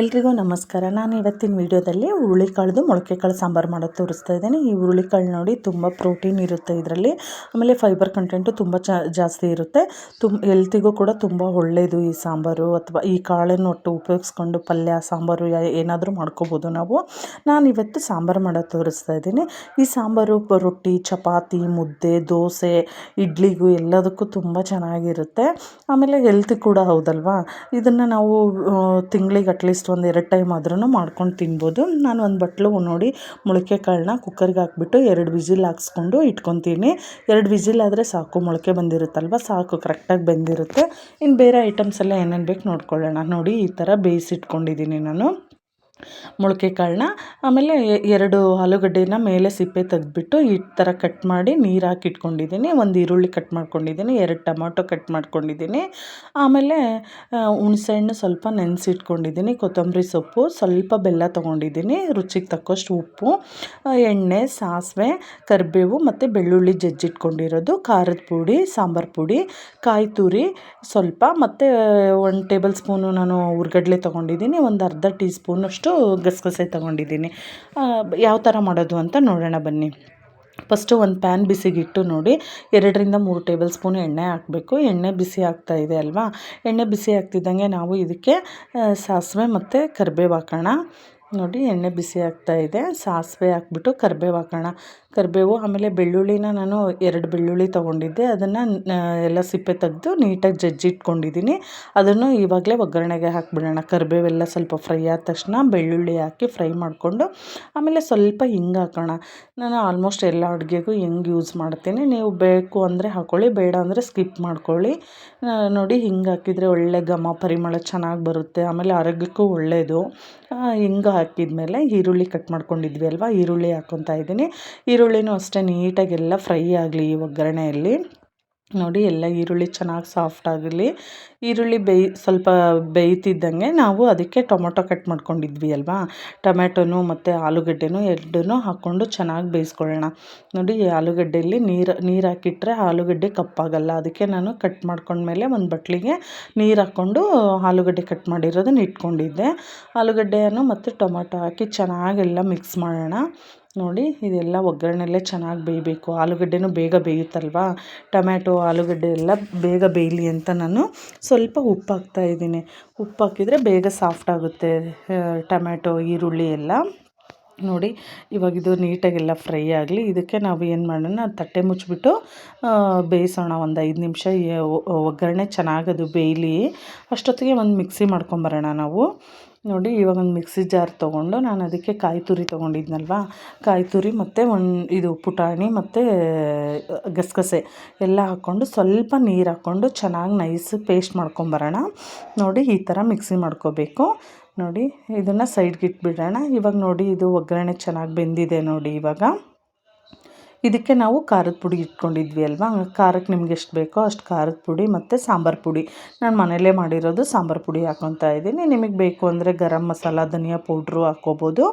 ಎಲ್ರಿಗೂ ನಮಸ್ಕಾರ. ನಾನು ಇವತ್ತಿನ ವಿಡಿಯೋದಲ್ಲಿ ಮೊಳಕೆ ಕಾಳು ಸಾಂಬಾರು ಮಾಡೋದು ತೋರಿಸ್ತಾ ಇದ್ದೀನಿ. ಈ ಹುರುಳಿಕಾಳು ನೋಡಿ ತುಂಬ ಪ್ರೋಟೀನ್ ಇರುತ್ತೆ ಇದರಲ್ಲಿ. ಆಮೇಲೆ ಫೈಬರ್ ಕಂಟೆಂಟು ತುಂಬ ಜಾಸ್ತಿ ಇರುತ್ತೆ. ತುಂಬ ಹೆಲ್ತಿಗೂ ಕೂಡ ತುಂಬ ಒಳ್ಳೆಯದು ಈ ಸಾಂಬಾರು ಅಥವಾ ಈ ಕಾಳನ್ನು ಒಟ್ಟು ಉಪಯೋಗಿಸ್ಕೊಂಡು ಪಲ್ಯ, ಸಾಂಬಾರು ಏನಾದರೂ ಮಾಡ್ಕೋಬೋದು ನಾವು. ನಾನು ಇವತ್ತು ಸಾಂಬಾರು ಮಾಡೋದು ತೋರಿಸ್ತಾ ಇದ್ದೀನಿ. ಈ ಸಾಂಬಾರು ರೊಟ್ಟಿ, ಚಪಾತಿ, ಮುದ್ದೆ, ದೋಸೆ, ಇಡ್ಲಿಗೂ ಎಲ್ಲದಕ್ಕೂ ತುಂಬ ಚೆನ್ನಾಗಿರುತ್ತೆ. ಆಮೇಲೆ ಹೆಲ್ತ್ ಕೂಡ ಹೌದಲ್ವಾ? ಇದನ್ನು ನಾವು ತಿಂಗಳಿಗೆ ಅಟ್ಲೀಸ್ಟ್ ಒಂದು ಎರಡು ಟೈಮ್ ಆದ್ರೂ ಮಾಡ್ಕೊಂಡು ತಿನ್ಬೋದು. ನಾನು ಒಂದು ಬಟ್ಲು ನೋಡಿ ಮೊಳಕೆ ಕಾಳನ್ನ ಕುಕ್ಕರ್ಗೆ ಹಾಕ್ಬಿಟ್ಟು ಎರಡು ವಿಸಿಲ್ ಹಾಕ್ಸ್ಕೊಂಡು ಇಟ್ಕೊತೀನಿ. ಎರಡು ವಿಸಿಲ್ ಆದರೆ ಸಾಕು, ಮೊಳಕೆ ಬಂದಿರುತ್ತಲ್ವ? ಸಾಕು ಕರೆಕ್ಟಾಗಿ ಬೆಂದಿರುತ್ತೆ. ಇನ್ನು ಬೇರೆ ಐಟಮ್ಸ್ ಎಲ್ಲ ಏನೇನು ಬೇಕು ನೋಡ್ಕೊಳ್ಳೋಣ. ನೋಡಿ, ಈ ಥರ ಬೇಯಿಸಿಟ್ಕೊಂಡಿದ್ದೀನಿ ನಾನು. ಮೊಳಕೆ ಕಾಳನ್ನ, ಆಮೇಲೆ ಎರಡು ಆಲೂಗಡ್ಡೆನ ಮೇಲೆ ಸಿಪ್ಪೆ ತೆಗೆದ್ಬಿಟ್ಟು ಈ ಥರ ಕಟ್ ಮಾಡಿ ನೀರು ಹಾಕಿ ಇಟ್ಕೊಂಡಿದ್ದೀನಿ. ಒಂದು ಈರುಳ್ಳಿ ಕಟ್ ಮಾಡ್ಕೊಂಡಿದ್ದೀನಿ, ಎರಡು ಟೊಮಾಟೊ ಕಟ್ ಮಾಡ್ಕೊಂಡಿದ್ದೀನಿ. ಆಮೇಲೆ ಹುಣಸೆಹಣ್ಣು ಸ್ವಲ್ಪ ನೆನೆಸಿಟ್ಕೊಂಡಿದ್ದೀನಿ, ಕೊತ್ತಂಬರಿ ಸೊಪ್ಪು, ಸ್ವಲ್ಪ ಬೆಲ್ಲ ತೊಗೊಂಡಿದ್ದೀನಿ, ರುಚಿಗೆ ತಕ್ಕಷ್ಟು ಉಪ್ಪು ಎಣ್ಣೆ, ಸಾಸಿವೆ, ಕರಿಬೇವು ಮತ್ತು ಬೆಳ್ಳುಳ್ಳಿ ಜಜ್ಜಿಟ್ಕೊಂಡಿರೋದು, ಖಾರದ ಪುಡಿ, ಸಾಂಬಾರು ಪುಡಿ, ಕಾಯಿ ತುರಿ ಸ್ವಲ್ಪ ಮತ್ತು ಒಂದು ಟೇಬಲ್ ಸ್ಪೂನು ನಾನು ಹುರ್ಗಡ್ಲೆ ತೊಗೊಂಡಿದ್ದೀನಿ, ಒಂದು ಅರ್ಧ ಟೀ ಸ್ಪೂನಷ್ಟು ಗಸಗಸೆ ತಗೊಂಡಿದ್ದೀನಿ. ಯಾವ ಥರ ಮಾಡೋದು ಅಂತ ನೋಡೋಣ ಬನ್ನಿ. ಫಸ್ಟು ಒಂದು ಪ್ಯಾನ್ ಬಿಸಿಗಿಟ್ಟು ನೋಡಿ, ಎರಡರಿಂದ ಮೂರು ಟೇಬಲ್ ಸ್ಪೂನ್ ಎಣ್ಣೆ ಹಾಕಬೇಕು. ಎಣ್ಣೆ ಬಿಸಿ ಆಗ್ತಾ ಇದೆ ಅಲ್ವಾ? ಎಣ್ಣೆ ಬಿಸಿ ಆಗ್ತಿದ್ದಂಗೆ ನಾವು ಇದಕ್ಕೆ ಸಾಸಿವೆ ಮತ್ತು ಕರಿಬೇವು ಹಾಕೋಣ. ನೋಡಿ ಎಣ್ಣೆ ಬಿಸಿ ಆಗ್ತಾ ಇದೆ. ಸಾಸಿವೆ ಹಾಕ್ಬಿಟ್ಟು ಕರಿಬೇವು ಹಾಕೋಣ. ಕರಿಬೇವು ಆಮೇಲೆ ಬೆಳ್ಳುಳ್ಳಿನ ನಾನು ಎರಡು ಬೆಳ್ಳುಳ್ಳಿ ತೊಗೊಂಡಿದ್ದೆ. ಅದನ್ನು ಎಲ್ಲ ಸಿಪ್ಪೆ ತೆಗೆದು ನೀಟಾಗಿ ಜಜ್ಜಿಟ್ಕೊಂಡಿದ್ದೀನಿ ಅದನ್ನು ಇವಾಗಲೇ ಒಗ್ಗರಣೆಗೆ ಹಾಕಿಬಿಡೋಣ. ಕರಿಬೇವೆಲ್ಲ ಸ್ವಲ್ಪ ಫ್ರೈ ಆದ ತಕ್ಷಣ ಬೆಳ್ಳುಳ್ಳಿ ಹಾಕಿ ಫ್ರೈ ಮಾಡಿಕೊಂಡು ಆಮೇಲೆ ಸ್ವಲ್ಪ ಹಿಂಗೆ ಹಾಕೋಣ. ನಾನು ಆಲ್ಮೋಸ್ಟ್ ಎಲ್ಲ ಅಡುಗೆಗೂ ಹೆಂಗೆ ಯೂಸ್ ಮಾಡ್ತೀನಿ. ನೀವು ಬೇಕು ಅಂದರೆ ಹಾಕ್ಕೊಳ್ಳಿ ಬೇಡ ಅಂದರೆ ಸ್ಕಿಪ್ ಮಾಡ್ಕೊಳ್ಳಿ. ನೋಡಿ ಹಿಂಗೆ ಹಾಕಿದರೆ ಒಳ್ಳೆ ಘಮ, ಪರಿಮಳ ಚೆನ್ನಾಗಿ ಬರುತ್ತೆ. ಆಮೇಲೆ ಆರೋಗ್ಯಕ್ಕೂ ಒಳ್ಳೆಯದು ಹಿಂಗೆ ಹಾಕಿದ್ಮೇಲೆ ಈರುಳ್ಳಿ ಕಟ್ ಮಾಡ್ಕೊಂಡಿದ್ವಿ ಅಲ್ವಾ? ಈರುಳ್ಳಿ ಹಾಕ್ಕೊತಾ ಇದ್ದೀನಿ. ಈರುಳ್ಳಿನೂ ಅಷ್ಟೇ ನೀಟಾಗೆಲ್ಲ ಫ್ರೈ ಆಗಲಿ ಒಗ್ಗರಣೆಯಲ್ಲಿ. ನೋಡಿ ಎಲ್ಲ ಈರುಳ್ಳಿ ಚೆನ್ನಾಗಿ ಸಾಫ್ಟ್ ಆಗಲಿ ಈರುಳ್ಳಿ ಬೇಯ್, ಸ್ವಲ್ಪ ಬೇಯ್ತಿದ್ದಂಗೆ ನಾವು ಅದಕ್ಕೆ ಟೊಮೊಟೊ ಕಟ್ ಮಾಡ್ಕೊಂಡಿದ್ವಿ ಅಲ್ವಾ? ಟೊಮ್ಯಾಟೋನು ಮತ್ತು ಆಲೂಗಡ್ಡೆನೂ ಎರಡನ್ನೂ ಹಾಕ್ಕೊಂಡು ಚೆನ್ನಾಗಿ ಬೇಯಿಸ್ಕೊಳ್ಳೋಣ. ನೋಡಿ ಆಲೂಗಡ್ಡೆಯಲ್ಲಿ ನೀರು ನೀರು ಹಾಕಿಟ್ರೆ ಆಲೂಗಡ್ಡೆ ಕಪ್ಪಾಗಲ್ಲ. ಅದಕ್ಕೆ ನಾನು ಕಟ್ ಮಾಡ್ಕೊಂಡ್ಮೇಲೆ ಒಂದು ಬಟ್ಲಿಗೆ ನೀರು ಹಾಕ್ಕೊಂಡು ಆಲೂಗಡ್ಡೆ ಕಟ್ ಮಾಡಿರೋದನ್ನ ಇಟ್ಕೊಂಡಿದ್ದೆ. ಆಲೂಗಡ್ಡೆಯನ್ನು ಮತ್ತು ಟೊಮೊಟೊ ಹಾಕಿ ಚೆನ್ನಾಗೆಲ್ಲ ಮಿಕ್ಸ್ ಮಾಡೋಣ. ನೋಡಿ, ಇದೆಲ್ಲ ಒಗ್ಗರಣೆಲ್ಲೇ ಚೆನ್ನಾಗಿ ಬೇಯಬೇಕು. ಆಲೂಗಡ್ಡೆನೂ ಬೇಗ ಬೇಯುತ್ತಲ್ವಾ? ಟೊಮ್ಯಾಟೊ, ಆಲೂಗಡ್ಡೆ ಎಲ್ಲ ಬೇಗ ಬೇಯಲಿ ಅಂತ ನಾನು ಸ್ವಲ್ಪ ಉಪ್ಪು ಹಾಕ್ತಾಯಿದ್ದೀನಿ ಉಪ್ಪು ಹಾಕಿದರೆ ಬೇಗ ಸಾಫ್ಟ್ ಆಗುತ್ತೆ ಟೊಮ್ಯಾಟೊ, ಈರುಳ್ಳಿ ಎಲ್ಲ. ನೋಡಿ, ಇವಾಗ ಇದು ನೀಟಾಗೆಲ್ಲ ಫ್ರೈ ಆಗಲಿ, ಇದಕ್ಕೆ ನಾವು ಏನು ಮಾಡೋಣ, ತಟ್ಟೆ ಮುಚ್ಚಿಬಿಟ್ಟು ಬೇಯಿಸೋಣ. ಒಂದು ಐದು ನಿಮಿಷ ಒಗ್ಗರಣೆ ಚೆನ್ನಾಗಿ ಅದು ಬೇಯಲಿ. ಅಷ್ಟೊತ್ತಿಗೆ ಒಂದು ಮಿಕ್ಸಿ ಮಾಡ್ಕೊಂಬರೋಣ ನಾವು. ನೋಡಿ ಇವಾಗ ಒಂದು ಮಿಕ್ಸಿ ಜಾರ್ ತೊಗೊಂಡು ನಾನು ಅದಕ್ಕೆ ಕಾಯಿ ತುರಿ ತೊಗೊಂಡಿದ್ನಲ್ವ? ಕಾಯಿ ತುರಿ ಮತ್ತು ಒಂದು ಇದು ಪುಟಾಣಿ ಮತ್ತು ಗಸಗಸೆ ಎಲ್ಲ ಹಾಕ್ಕೊಂಡು ಸ್ವಲ್ಪ ನೀರು ಹಾಕ್ಕೊಂಡು ಚೆನ್ನಾಗಿ ನೈಸ್ ಪೇಸ್ಟ್ ಮಾಡ್ಕೊಂಬರೋಣ. ನೋಡಿ, ಈ ಥರ ಮಿಕ್ಸಿ ಮಾಡ್ಕೋಬೇಕು. ನೋಡಿ, ಇದನ್ನು ಸೈಡ್ಗೆ ಇಟ್ಬಿಡೋಣ. ಇವಾಗ ನೋಡಿ, ಇದು ಒಗ್ಗರಣೆ ಚೆನ್ನಾಗಿ ಬೆಂದಿದೆ ನೋಡಿ ಇವಾಗ. ಇದಕ್ಕೆ ನಾವು ಖಾರದ ಪುಡಿ ಇಟ್ಕೊಂಡಿದ್ವಿ ಅಲ್ವಾ? ಖಾರಕ್ಕೆ ನಿಮ್ಗೆ ಎಷ್ಟು ಬೇಕೋ ಅಷ್ಟು ಖಾರದ ಪುಡಿ ಮತ್ತು ಸಾಂಬಾರು ಪುಡಿ. ನಾನು ಮನೆಯಲ್ಲೇ ಮಾಡಿರೋದು ಸಾಂಬಾರು ಪುಡಿ ಹಾಕ್ಕೊತಾ ಇದ್ದೀನಿ. ನಿಮಗೆ ಬೇಕು ಅಂದರೆ ಗರಂ ಮಸಾಲ, ಧನಿಯಾ ಪೌಡ್ರು ಹಾಕ್ಕೋಬೋದು.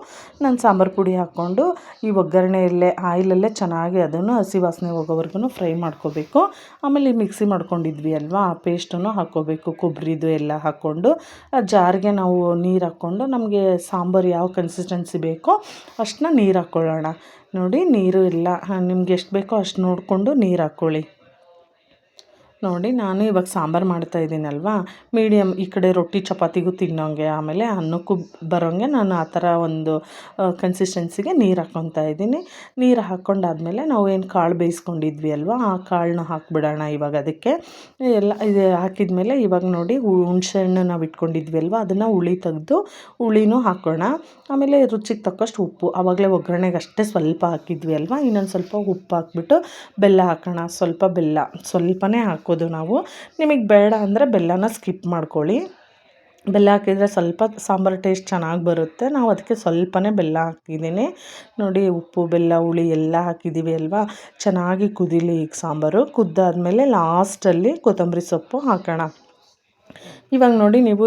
ನಾನು ಸಾಂಬಾರು ಪುಡಿ ಹಾಕ್ಕೊಂಡು ಈ ಒಗ್ಗರಣೆಯಲ್ಲೇ ಆಯಿಲಲ್ಲೇ ಚೆನ್ನಾಗಿ ಅದನ್ನು ಹಸಿ ವಾಸನೆ ಹೋಗೋವರೆಗೂ ಫ್ರೈ ಮಾಡ್ಕೋಬೇಕು. ಆಮೇಲೆ ಮಿಕ್ಸಿ ಮಾಡ್ಕೊಂಡಿದ್ವಿ ಅಲ್ವಾ? ಆ ಪೇಸ್ಟನ್ನು ಹಾಕ್ಕೋಬೇಕು. ಕೊಬ್ಬರಿದು ಎಲ್ಲ ಹಾಕ್ಕೊಂಡು ಆ ಜಾರಿಗೆ ನಾವು ನೀರು ಹಾಕ್ಕೊಂಡು ನಮಗೆ ಸಾಂಬಾರು ಯಾವ ಕನ್ಸಿಸ್ಟೆನ್ಸಿ ಬೇಕೋ ಅಷ್ಟನ್ನ ನೀರು ಹಾಕ್ಕೊಳ್ಳೋಣ. ನೋಡಿ ನೀರು ಇಲ್ಲ. ನಿಮ್ಗೆ ಎಷ್ಟು ಬೇಕೋ ಅಷ್ಟು ನೋಡಿಕೊಂಡು ನೀರು ಹಾಕ್ಕೊಳ್ಳಿ ನೋಡಿ, ನಾನು ಇವಾಗ ಸಾಂಬಾರು ಮಾಡ್ತಾ ಇದ್ದೀನಲ್ವಾ? ಮೀಡಿಯಮ್ ಈ ಕಡೆ ರೊಟ್ಟಿ ಚಪಾತಿಗೂ ತಿನ್ನೋಂಗೆ, ಆಮೇಲೆ ಅನ್ನಕ್ಕೂ ಬರೋಂಗೆ ನಾನು ಆ ಥರ ಒಂದು ಕನ್ಸಿಸ್ಟೆನ್ಸಿಗೆ ನೀರು ಹಾಕ್ಕೊತಾ ಇದ್ದೀನಿ. ನೀರು ಹಾಕ್ಕೊಂಡಾದ್ಮೇಲೆ ನಾವು ಏನು ಕಾಳು ಬೇಯಿಸ್ಕೊಂಡಿದ್ವಿ ಅಲ್ವಾ? ಆ ಕಾಳನ್ನ ಹಾಕ್ಬಿಡೋಣ ಇವಾಗ ಅದಕ್ಕೆ. ಎಲ್ಲ, ಇದು ಹಾಕಿದ್ಮೇಲೆ ಇವಾಗ ನೋಡಿ ಹುಣಸೆಹಣ್ಣು ನಾವು ಇಟ್ಕೊಂಡಿದ್ವಿ ಅಲ್ವಾ? ಅದನ್ನು ಹುಳಿ ತೆಗೆದು ಹುಳಿನೂ ಹಾಕೋಣ. ಆಮೇಲೆ ರುಚಿಗೆ ತಕ್ಕಷ್ಟು ಉಪ್ಪು. ಆವಾಗಲೇ ಒಗ್ಗರಣೆಗೆ ಅಷ್ಟೇ ಸ್ವಲ್ಪ ಹಾಕಿದ್ವಿ ಅಲ್ವಾ? ಇನ್ನೊಂದು ಸ್ವಲ್ಪ ಉಪ್ಪು ಹಾಕ್ಬಿಟ್ಟು ಬೆಲ್ಲ ಹಾಕೋಣ. ಸ್ವಲ್ಪ ಬೆಲ್ಲ. ಸ್ವಲ್ಪನೇ ಹಾಕೋ ಹಾಕೋದು ನಾವು. ನಿಮಗೆ ಬೇಡ ಅಂದರೆ ಬೆಲ್ಲನ ಸ್ಕಿಪ್ ಮಾಡ್ಕೊಳ್ಳಿ. ಬೆಲ್ಲ ಹಾಕಿದರೆ ಸ್ವಲ್ಪ ಸಾಂಬಾರು ಟೇಸ್ಟ್ ಚೆನ್ನಾಗಿ ಬರುತ್ತೆ. ನಾವು ಅದಕ್ಕೆ ಸ್ವಲ್ಪನೇ ಬೆಲ್ಲ ಹಾಕಿದ್ದೀನಿ ನೋಡಿ ಉಪ್ಪು, ಬೆಲ್ಲ, ಹುಳಿ ಎಲ್ಲ ಹಾಕಿದ್ದೀವಿ ಅಲ್ವಾ? ಚೆನ್ನಾಗಿ ಕುದೀಲಿ ಈಗ ಸಾಂಬಾರು. ಕುದ್ದಾದಮೇಲೆ ಲಾಸ್ಟಲ್ಲಿ ಕೊತ್ತಂಬರಿ ಸೊಪ್ಪು ಹಾಕೋಣ. ಇವಾಗ ನೋಡಿ ನೀವು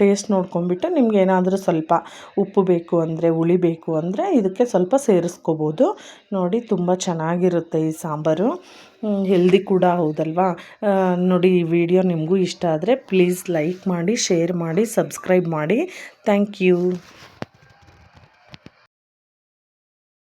ಟೇಸ್ಟ್ ನೋಡ್ಕೊಂಬಿಟ್ಟು ನಿಮ್ಗೆ ಏನಾದರೂ ಸ್ವಲ್ಪ ಉಪ್ಪು ಬೇಕು ಅಂದರೆ, ಹುಳಿ ಬೇಕು ಅಂದರೆ ಇದಕ್ಕೆ ಸ್ವಲ್ಪ ಸೇರಿಸ್ಕೋಬೋದು. ನೋಡಿ ತುಂಬ ಚೆನ್ನಾಗಿರುತ್ತೆ ಈ ಸಾಂಬಾರು. ಹೆಲ್ದಿ ಕೂಡ ಹೌದಲ್ವಾ? ನೋಡಿ ಈ ವಿಡಿಯೋ ನಿಮಗೂ ಇಷ್ಟ ಆದರೆ ಪ್ಲೀಸ್ ಲೈಕ್ ಮಾಡಿ ಶೇರ್ ಮಾಡಿ ಸಬ್ಸ್ಕ್ರೈಬ್ ಮಾಡಿ. Thank you